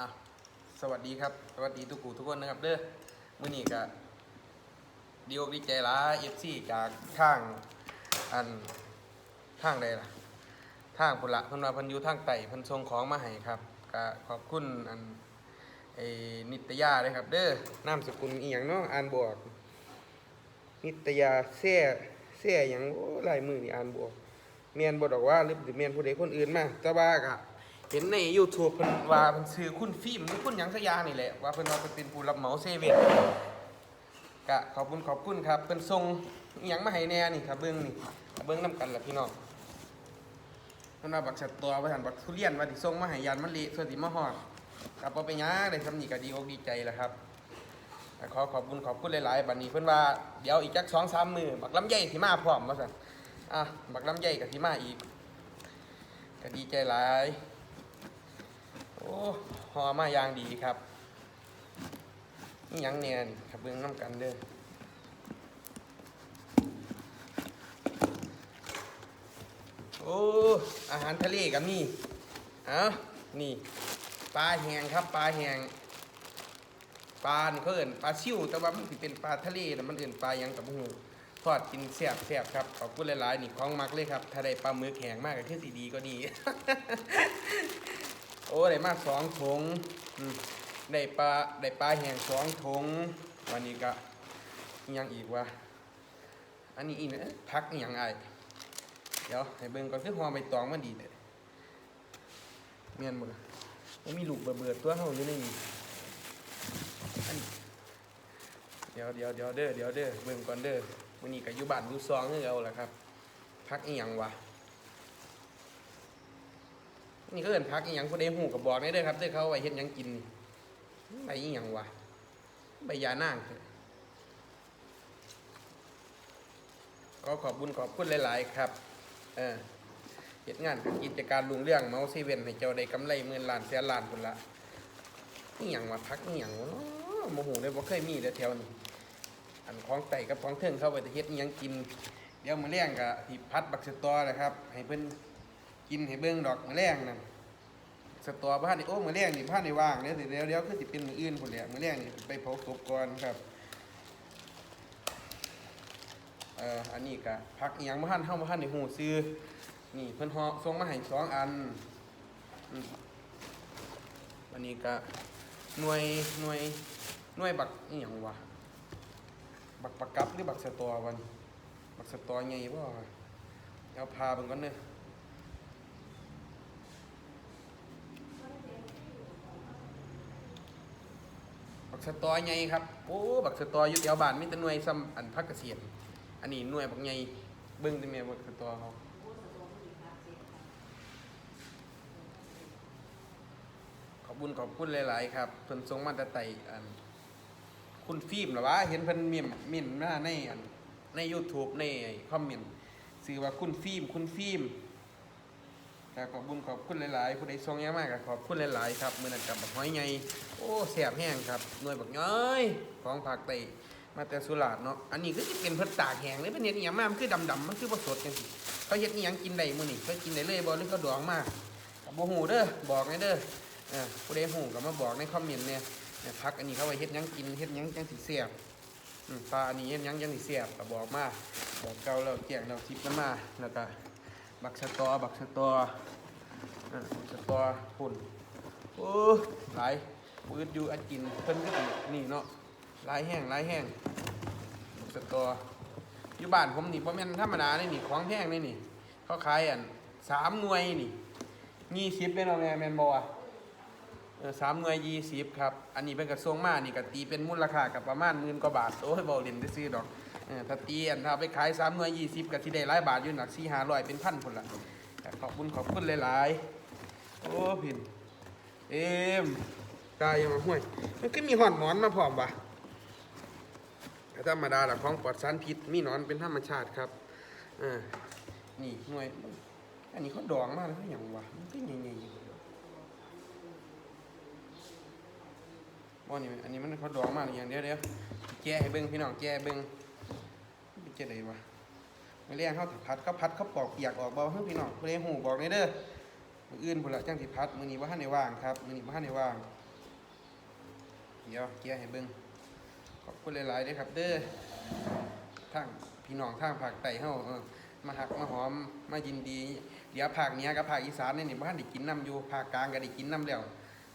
อะสวัสดีครับ สวัสดีทุกผู้ทุกคนนะครับ เด้อมื้อนี้ก็ดีอกดีใจหลาย FC จากทางอันทางใดล่ะทางพุละพิ่นวาพิ่นยู่ทางไต่พิ่นส่งของมาให้ครับก็ขอบคุณอันไอ้นิตยาเลยครับ เด้อนามสกุลอีหยังเนาะอ่านบวก นิตยาแซ่แซ่หยังโอ้ลายมือนี่อ่านบวกเมียนบดอกว่าหรือสิเมียนผู้ใดคนอื่นมาแต่ว่าก็ เห็นใน YouTube เพิ่นว่าเพิ่นชื่อคุณฟิล์มหรือคุณหยังสักอย่างนี่แหละว่าเพิ่นว่าเพิ่นเป็นผู้รับเหมาเซเว่นก็ขอบคุณขอบคุณครับเพิ่นส่งอหยังมาให้แน่นี่ครับเบิ่งนี่เบิ่งนํกันล่ะพี่น้องเพิ่นว่าบักสัตว์ตัวว่าซั่นบักทุเรียนว่าสิส่งมาให้ยานมันเละส่วนสิมาฮอดครับบ่เป็นหยังได้ทำนี่ก็ดีอกดีใจแหล้วครับขอขอบคุณขอบคุณหลายๆบัดนี้เพิ่นว่าเดี๋ยวอีกจัก2-3มือบักลำไยสิมาพร้อมว่าซั่นอะบักลำไยก็สิมาอีกก็ดีใจหลาย โอ้ฮอมาอย่างดีครับนี่ยังเนียนี่ครับเบิ่งนํกันเด้อโอ้อาหารทะเลก็มีเอ้านี่ ปลาแหงครับ ปลาแหงปลาเขาเอิ่นปลาซิวแต่ว่ามันเป็นปลาทะเลแต่มันเอิ่นปลายังกับหูทอดกินแซ่บแซ่บครับขอบคุณหลายๆนี่ของมักเลยครับ ถ้าได้ปลาหมึกแหงมากก็คือสีดีก็ดี โอ้ได้มากสองถุงได้ปลาได้ปลาแห้งสองถุงวันนี้ก็ยังอีกวะอันนี้อีกนะพักอหย่างไอเดี๋ยวให้เบิ่งก่อนคือหอใบตองมันดีเด้เมียนบ่ล่ะมันมีลูกเบื่อตัวเฮาอยู่ในนี้อันเดี๋ยวเดี๋ยวเดี๋ยวเด้อเดี๋ยวเด้อเบิ่งก่อนเด้อมื้อนี้ก็อยู่บ้านอยู่ซองคือเอาละครับพักอีหยังวะ นี่ก็เอินพักอีหยังผู้ใดฮู้ก็บบอกได้เด้อครับเด้อเขาไวเฮ็ดยังกินนี่ใบอีหยังวะใบยานางก็ขอบบุญขอบคุณหลาย ๆ ครับ เออเหตุงานกิจการลุงเรื่องเมาส์เซเว่นให้เจ้าได้กำไรหมื่นล้านแสนล้านคนละนี่อย่างว่าพักนี่อย่างวะโมโหเลยบ่เคยมีแต่แถวนี้อันของไต่กับของเทิงเข้าไปแต่เฮ็ดนี่ยังกิน เดี๋ยวมื้อแรงก็ที่พัดบักสตอนะครับ ให้เพิ่น กินให้เบิ่งดอกมื้อแรงนั่นสตอบ้านนี่โอ้มื้อแรงนี่บ้านนี่ว่างเด้อเดี๋ยวเดี๋ยวคือสิเป็นมืออื่นพุ่นแหละมื้อแรงนี่ไปเผาศพก่อนครับเอ่ออันนี้ก็พักอียังบ่ทันเฮาบ่ทันได้ฮู้ซื้อนี่เพิ่นฮอส่งมาให้สองอันอันนี้ก็หน่วยหน่วยหน่วยบักอีหยังวะบักปากกับหรือบักสตอวันบักสตอใหญ่บ่ะเอาพาเบิ่งก่อนเด้อ บักสะตอใหญ่ครับโอ้บักสะตออยู่แถวบ้านมีแต่หน่วยซ้ำอันพักเกษตรอันนี้หน่วยบักใหญ่เบิ่งได้แม่บักสะตอเขาขอบคุณขอบคุณหลาย ๆ ครับเพิ่นส่งมาแต่ไตอัน คุณฟิล์มเหรอวะเห็นเพิ่นเมียมมินมาในอันใน YouTube ในคอมเมนต์ชื่อว่าคุณฟิล์มคุณฟิล์ม ก็ขอบคุณขอบคุณหลายๆผู้ใดส่งเยามากก็ขอบคุณหลายๆครับมื้อนั้นกับบักหอยใหญ่โอ้แซ่บแห้งครับหน่วยบักน้อยของภาคใต้มาแต่สุราษฎร์เนาะอันนี้ก็จะเป็นเพิ่นตากแห้งเลยเพิ่นเฮ็ดอีหยังมากมันคือดำๆมันคือบ่สดจังซี่เขาเฮ็ดอีหยังกินได้มื้อนี้เขากินได้เลยบ่หรือเขาดองมาก็บ่ฮู้เด้อบอกให้เด้อเออผู้ใดฮู้ก็มาบอกในคอมเมนต์เนี่ยเนี่ยผักอันนี้เขาไว้เฮ็ดหยังกินเฮ็ดหยังจังสิแซ่บปลาอันนี้เฮ็ดหยังจังสิแซ่บก็บอกมาบอกเก่าแล้วแจ้งแล้วทิปกันมาแล้วก็ บักสะตอ บักสะตอบักสะตอพุ่นโอ้หลายปืดอยู่อันกินเพิ่นก็สินี่เนาะหลายแห้งหลายแห้งสตออยู่บ้านผมนี่บ่แม่นธรรมดาเลยนี่ของแพงเลยนี่ เขาขายอันสามหน่วยนี่ยี่สิบเลยเนาะแม่แมนบอะสามหน่วยยี่สิบครับ อันนี้เป็นกระทรวงมานี่ก็ตีเป็นมูลค่ากับประมาณหมื่นกว่าบาท โอ้ยบ่เล่นได้ซื้อดอก เออถ้าเตีอันถ้าไปขายสามหน่วยยี่สิบก็สิได้หลายบาทอยู่หนักสี่ห้าร้อยเป็นพันพุ่นละขอบคุณขอบคุณหลายๆ โอ้พินเอ็มกายยังมาห้วย มันก็มีหอนหมอนมาพร้อมวะธรรมดาหละของปลอดสารพิษมีหนอนเป็นธรรมชาติครับอ่านี่หน่วย อันนี้เขาดองมากเลยเขาอย่างวะมันก็ใหญ่ๆอยู่บ่นี่อันนี้มันเขาดองมากอย่างเดียวเดียวแก้ให้เบิ้งพี่น้องแก้เบิ้ง เป็นเจ๊ไดวะไม่เรียกเขาถักพัดเขาพัดเขาปอกเปียกออกเบาเฮ้ยพี่น้องเพื่อให้หูบอกในเด้อมืออื่นพุ่ละจังสิพัดมือนี้ว่าท่านในว่างครับมือนี้ว่าท่านในว่างเดี๋ยวเกียร์ให้เบิ่งขอบคุณหลายๆเด้อครับ เด้อทางพี่น้องทางภาคใต้เฮามาหักมาหอมมายินดีเดี๋ยวภาคเหนือกับภาคอีสานนี่นี่บ่ทันได้กินน้ำอยู่ภาคกลางก็ได้กินน้ำแล้ว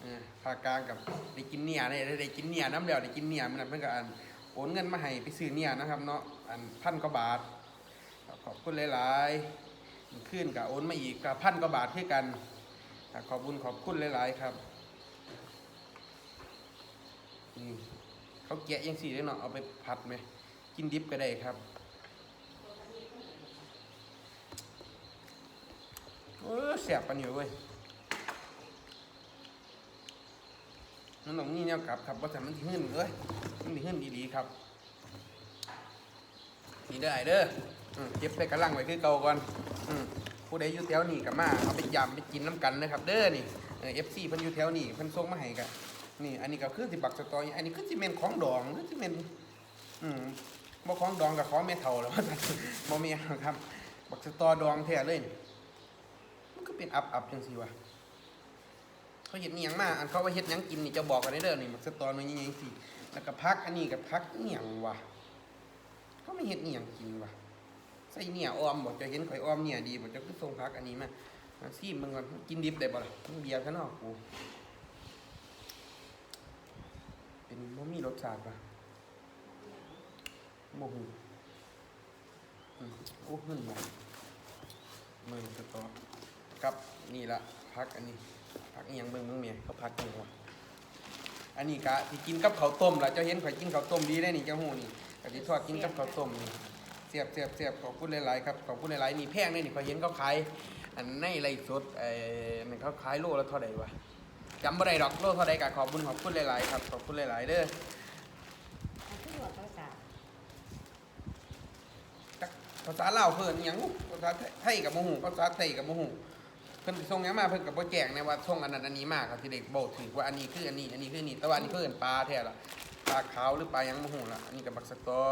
เออภาคกลางกับได้กินเนี่ยได้ได้กินเนี่ยน้ำแล้วได้กินเนี่ยมันเพิ่นก็อันโอนเงินมาให้ไปซื้อเนี่ยนะครับเนาะ อันพันกว่าบาท ขอบคุณหลายๆขึ้นกับโอนมาอีกกับพันกว่าบาทคือกัน ขอบคุณขอบคุณหลายๆครับนี่เขาแกะยังสี่ได้เนาะเอาไปผัดไหมกินดิบก็ได้ครับเออแสบปันอยู่เว้ยมันต้องนี่แนวกลับครับว่าแต่มันที่หึ่นเลยมันที่หึ่นดีๆครับ นี่ได้อไอเด้ออืมเก็บใส่กระลังไว้คือเก่าก่อนอืมผู้ใดอยู่แถวนี้ก็มาเอาไปยำไปกินน้ำกันนะครับเด้อนี่เอฟซีเพิ่นอยู่แถวนี้เพิ่นส่งมาให้กันนี่ อันนี้ก็คือสิบักสตออันนี้คือสิเมนของดองคือสิเมนอืมบ่ของดองกับของแม่เฒ่าแล้วว่าซั่นบ่มีหยังครับ บักสตอดองแท้เลยนี่มันก็เป็นอับอับๆจังซี่วะเขาเฮ็ดเนียงมาอันเขาว่าเฮ็ดหยังกินนี่จะบอกกันได้เด้อนี่บักสตอนี่ยังสิแล้วก็พักอันนี้กับพักอียงวะ เขาไม่เห็ดนี่ยังกินวะใส่เนี่ยออมบอกจะเห็นข่อยออมเนี่ยดีบอกจะขึ้นทรงพักอันนี้มาซีมมึงก่อนกินดิบได้บ่ล่ะเบียร์ข้างนอกกูเป็นบ่มีรสชาติปะโมโหอืมโอ้ขึ้นมามือสตอกับนี่ละพักอันนี้พักอีหยังเบิ่งมึงเมียเขาพักนี่วะอันนี้กะที่กินกับข้าวต้มล่ะเจ้าเห็นข่อยกินข้าวต้มดีได้นี่เจ้าหูนี่ กะทิทอดกินกับข้าวต้มนี่เสียบเสียบเสียบขอบคุณหลายๆครับขอบคุณหลายๆนี่แพงเลยนี่พอเห็นเขาขายอันในไรสดเอ่อนี่เขาขายโลละเท่าไหร่วะจำบ่ได้ดอกโลเท่าไหร่กะขอบคุณขอบคุณหลายๆครับขอบคุณหลายๆเด้ออันหัวภาษาภาษาลาวเพิ่นหยังภาษาไทยกับโมหูภาษาไทยกับโมหูเพิ่นส่งยังมาเพิ่นก็บ่แจ้งนว่าส่งอันนั้นอันนี้มาครับที่เด็กบอกถือว่าอันนี้คืออันนี้อันนี้คืออันนี้แต่ว่าอันนี้เพิ่นปลาแท้ละ ปลาขาวหรือปลาหยังโมหูล่ะอันนี้กับบักสตอ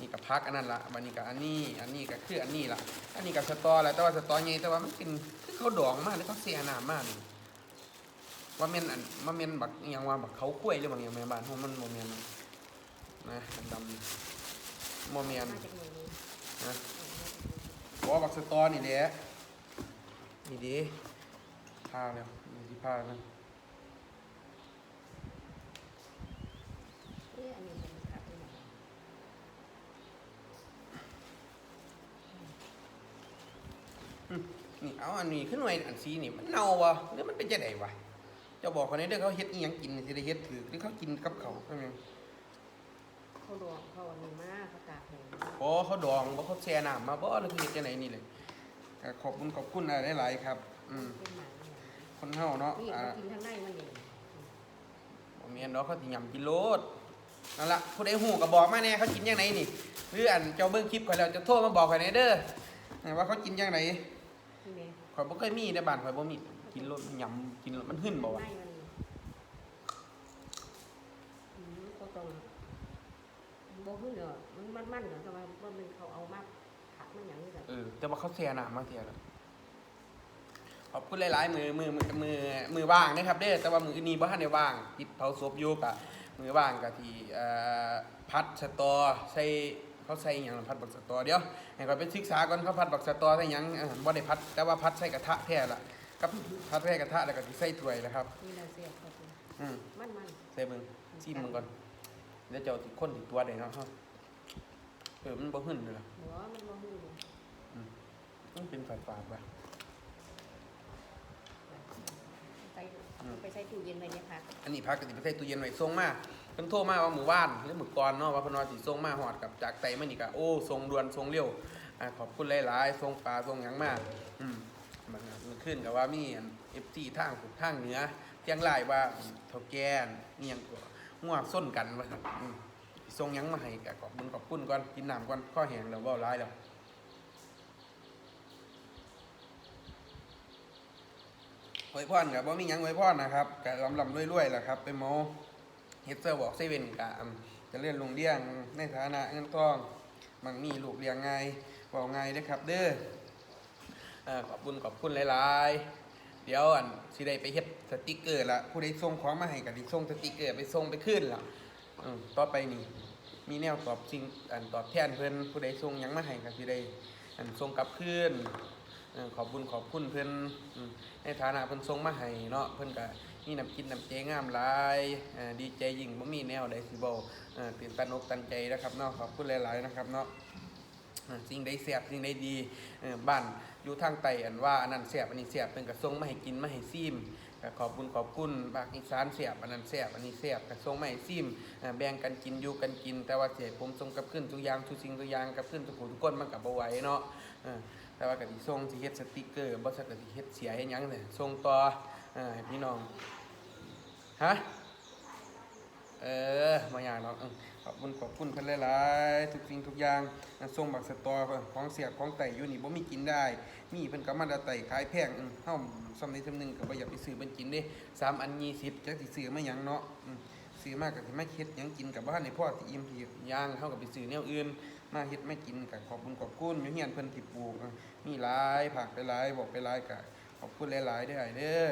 นี่กับพักอันนั้นละมันนี่กับอันนี้ อันนี้ก็คืออันนี้ละอันนี้กับสตอแหละแต่ว่าสตอไงแต่ว่ามันเป็นคือเขาดองมากหรือเขาเสียหน้ำมากนี่ว่าเมนอันว่าเมนบักอหยังว่าบักเขาคุ้วยหรือบางอย่างแม่บ้านเพราะมันโมเมนนะดำโมเมนนะบอกว่าบักสตอนี่แหละนี่ดีผ้าแล้วนี่ที่ผ้ามัน เอ๊ะอันนี้เป็นกลับที่ไหน นี่เอาอันนี้ขึ้นหน่วยอันสีนี่มันเน่าวะหรือมันเป็นจะไดวะเจะบอกคนนี้เด้อเขาเฮ็ดอีหยังกินสิได้เฮ็ดถือหรือเขากินกับเขาวใช่ไหมเขาดองเขาอันนี้มากเขาตากแห้งพอเขาดองบ่เขาแช่น้ำมาบ่หรือคือเฮ็ดจังไดนี่เลยก็ขอบคุณขอบคุณอะไรหลายๆครับ อืมเป็นหนังคนเฮาเนาะนี่อ่า เขากินทั้งในมันเองบ่แม่นดอกเขาสิยำกินโลดนั่นล่ะผู้ใดฮู้ก็บอกมาแน่เขากินจังไดนี่หรืออันเจ้าเบิ่งคลิปข่อยแล้วจะโทรมาบอกข่อยแหน่เด้อว่าเขากินจังได นี่ไงข่อยบ่เคยมีในบ้านข่อยบ่มี กินโลดยำกินโลดมันหึ่นบ่วะในมันอืมเขาต้องบ่ขึ้นเหรอมันมันมันเหรอแต่ว่าว่ามันเขาเอามาผักมันอย่างนี้แบบเออ แต่ว่าเขาแช่น้ำมาเทียแล้วขอบคุณหลายๆมือมือมือมือมือว่างนะครับเด้อแต่ว่ามือนี้บ่ทันได้ว่างติดเผาศพอยู่กะมือว่างกะที่เอ่อพัดสตอใส่ เขาใส่หยังล่ะพัดบักสตอเดี๋ยวให้ก่อนไปศึกษาก่อนเขาพัดบักสตอใส่หยังเออบ่ได้พัดแต่ว่าพัดใส่กระทะแท้ละกับพัดใส่กระทะแล้วก็สิใส่ถ้วยนะครับ นี่เราเสียบเขาสิอืมมันมันใส่เบิ่งชิมมึงก่อนแล้วเจ้าสิคนติดตัวได้เนาะเฮาเออมันบ่หึ่นเลยล่ะหัวมันบ่ขึ้นเลยมันเป็นฝาดๆว่ะ ใส่ไปใส่ตู้เย็นไว้เนี่ยค่ะอันนี้พักก็สิไปใส่ตู้เย็นไว้ส่งมา เพิ่นโทรมาว่าหมื้อวานหรือหมื้อก่อนเนาะว่าเพนว่าสิส่งมาฮอดกับจากไตมานี่ก็โอ้ส่งด่วนส่งเร็วอ่าขอบคุณหลายๆส่งปลาส่งหยังมาอืมมันมันขึ้นกับว่ามีอัน FT ทางผูกทางเหนือเที่ยงรายว่าเท่าแก่นนี่หยังก็งัวส้นกันว่าซั่นอืมส่งหยังมาให้ก็ขอบคุณขอบคุณก่อนกินน้ำก่อนข้อแห้งแล้วเว้าหลายแล้วหวยพรกับว่ามีหยังหวยพรนะครับกะลำลำรวยๆแหละครับไปโม เฮดเซอร์บอกเซเว่นกะอืมจะเลื่อนลงเลี้ยงในฐานะเงินทองมันมีลูกเลี้ยงไงบอกไงเด้อครับ เด้อเอ่อขอบคุณขอบคุณหลายๆ เดี๋ยวอันสิได้ไปเฮ็ดสติกเกอร์ละผู้ใดส่งของมาให้ก็สิส่งสติกเกอร์ไปส่งไปขึ้นละต่อไปนี่มีแนวตอบสิ่งอันตอบแทนเพิ่อนผู้ใดส่งยังมาให้ก็สิได้อันส่งกลับคืน ขอบคุณขอบคุณเพิ่อืมในฐานะเพิ่อนส่งมาให้เนาะเพิ่อนก็มีน้ำกินน้ำใจงามลายดีใจยิ่งบ่มีแนวใดสิเว้าเอ่อตื่นตระหนกตันใจนะครับเนาะขอบคุณหลายๆนะครับเนาะสิ่งใดแสบสิ่งใดดีบ้านอยู่ทางไตอันว่าอันนั้นแสบอันนี้แสบเป็นกระทรงมาให้กินมาให้ซิมขอบคุณขอบคุณภาคอีสานแสบอันนั้นแสบอันนี้แสบกระทรงมาให้ซิมแบ่งกันกินอยู่กันกิน แต่ว่าเสียผมทรงกับขึ้นทุกอย่างทุกสิ่งทุกอย่างกับขึ้นทุกคนทุกคนมันกับบ่ไหวเนาะ แต่ว่ากะสิส่งสิเฮ็ดสติกเกอร์บ่สักกะสิเฮ็ดเสียเฮ็ดยังเนี่ยส่งต่อเอ่อพี่น้องฮะเออมาอย่างเนาะอืมขอบคุณขอบคุณเพิ่นหลายๆทุกสิ่งทุกอย่างส่งบักสตอของเสียของไต่อยู่นี่บ่มีกินได้ มีเพิ่นก็มาดาไต่ขายแพงอืมเฮาซำใดซำหนึงก็บ่อยากไปซื้อเพิ่นกินเด้สามอัน20จักสิซื้อมาหยังเนาะอืมซื้อมาก็สิมาเฮ็ดหยังกินกับบ้านในพ่อที่อิ่มที่ย่างเฮาก็ไปซื้อแนวอื่น มาเฮ็ดไมากินก็ขอบคุณขอบคุณอยู่เฮียนเพิ่นที่ปลูกมีหลายผักหลายบอกไปหลายก็ขอบคุณหลายๆเด้อไอเด้อ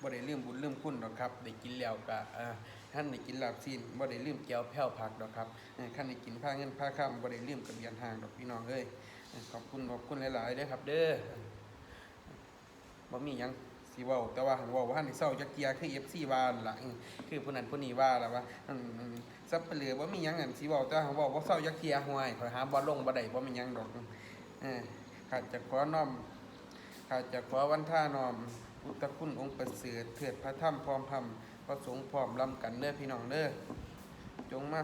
บ่ได้ลืมบุญลืมคุณดอกครับได้กินแล้วก็เอ่อท่านได้กินลาบซีนบ่ได้ลืมแก้วแพ้วผักดอกครับท่านได้กินผ้าเงินผ้าข้ามบ่ได้ลืมกระเบียนห่างดอกพี่น้องเอ้ยขอบคุณขอบคุณหลายๆเด้อครับ เด้อบ่มีหยัง สิเว้าแต่ว่าหันว้าว่าหันเศร้าจักเกียคือ FC ว่านั่นล่ะคือผู้นั้นผู้นี้ว่าล่ะว่าซับเปลือบ่มียังอันสิเว้าแต่ว่าหันว้าบ่าเศร้าจักเกียห่วยขอหาบ่ลลงบ่ได้บ่มียังดอกอข้าจะขอน้อมข้าจะขอวันท่านอมพุทธคุณองค์ประเสริฐเถิดพระธรรมพร้อมพรรมพระสงฆ์พร้อมลำกันเด้อพี่น้องเด้อจงมา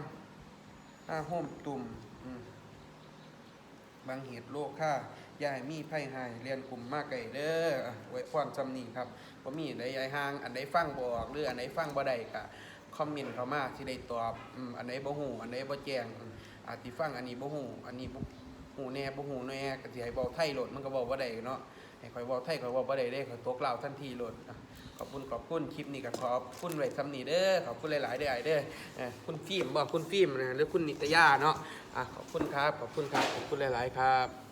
ห้าโฮมตุ่มบางเหตุโลกค่า ยาให้มีไพ่หายเรียนกลุ่มมากไก่เด้ออะไว้พรจำนี้ครับว่ามีใดยายห่าง อันใดฟังบออกหรืออันใดฟังบ่ได้ก็คอมเมนต์เข้ามาที่ได้ตอบอันใดบ่ฮู้อันใดบ่แจ้งอาจสิฟังอันนี้บ่ฮู้อันนี้บ่หูแน่บ่ฮู้แน่ก็สิให้เว้าไทยโลดมันก็เว้าบ่ได้เนาะให้ข่อยเว่าไทยข่อยเว่าบ่ได้เด้ข่อยตกล่าทันทีโลดอะขอบคุณขอบคุณคลิปนี้ก็ขอบคุณไว้ซ้ำนี้เด้อขอบคุณหลายๆเด้อไอ้เด้อคุณฟิล์มบอกคุณฟิล์มนะหรือคุณนิตยาเนาะอะขอบคุณครับขอบคุณครับขอบคุณหลายๆครับ